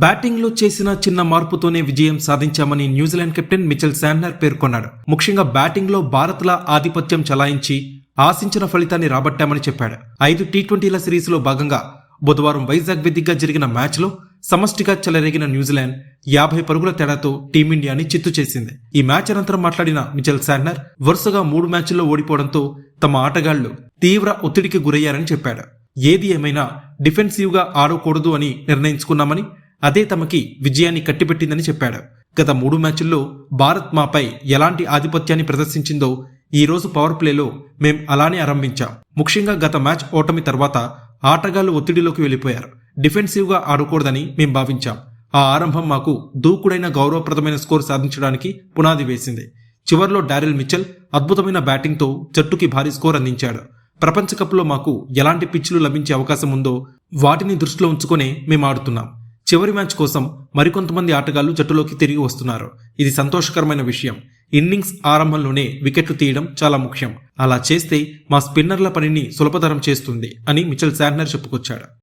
బ్యాటింగ్లో చేసిన చిన్న మార్పుతోనే విజయం సాధించామని New Zealand captain Mitchell Santner పేర్కొన్నాడు. ముఖ్యంగా బ్యాటింగ్లో భారత్ల ఆధిపత్యం చలాయించి ఆశించిన ఫలితాన్ని రాబట్టామని చెప్పాడు. ఐదు టీ ట్వంటీల సిరీస్లో భాగంగా బుధవారం వైజాగ్ వేదికగా జరిగిన మ్యాచ్లో సమష్టిగా చెలరేగిన న్యూజిలాండ్ యాభై పరుగుల తేడాతో టీమిండియాని చిత్తు చేసింది. ఈ మ్యాచ్ అనంతరం మాట్లాడిన మిచెల్ శాండ్నర్ వరుసగా మూడు మ్యాచ్ల్లో ఓడిపోవడంతో తమ ఆటగాళ్ళు తీవ్ర ఒత్తిడికి గురయ్యారని చెప్పాడు. ఏది ఏమైనా డిఫెన్సివ్గా ఆడకూడదు అని నిర్ణయించుకున్నామని అదే తమకి విజయాన్ని కట్టిపెట్టిందని చెప్పాడు. గత మూడు మ్యాచుల్లో భారత్ మాపై ఎలాంటి ఆధిపత్యాన్ని ప్రదర్శించిందో ఈ రోజు పవర్ ప్లేలో మేం అలానే ఆరంభించాం. ముఖ్యంగా గత మ్యాచ్ ఓటమి తర్వాత ఆటగాళ్ళు ఒత్తిడిలోకి వెళ్ళిపోయారు డిఫెన్సివ్గా ఆడకూడదని మేం భావించాం. ఆ ఆరంభం మాకు దూకుడైన గౌరవప్రదమైన స్కోర్ సాధించడానికి పునాది వేసింది. చివర్లో డారెల్ మిచెల్ అద్భుతమైన బ్యాటింగ్తో జట్టుకి భారీ స్కోర్ అందించాడు. ప్రపంచకప్లో మాకు ఎలాంటి పిచ్లు లభించే అవకాశం ఉందో వాటిని దృష్టిలో ఉంచుకునే మేము ఆడుతున్నాం. చివరి మ్యాచ్ కోసం మరికొంతమంది ఆటగాళ్ళు జట్టులోకి తిరిగి వస్తున్నారు. ఇది సంతోషకరమైన విషయం. ఇన్నింగ్స్ ఆరంభంలోనే వికెట్లు తీయడం చాలా ముఖ్యం. అలా చేస్తే మా స్పిన్నర్ల పనిని సులభతరం చేస్తుంది అని మిచెల్ శాంట్నర్ చెప్పుకొచ్చాడు.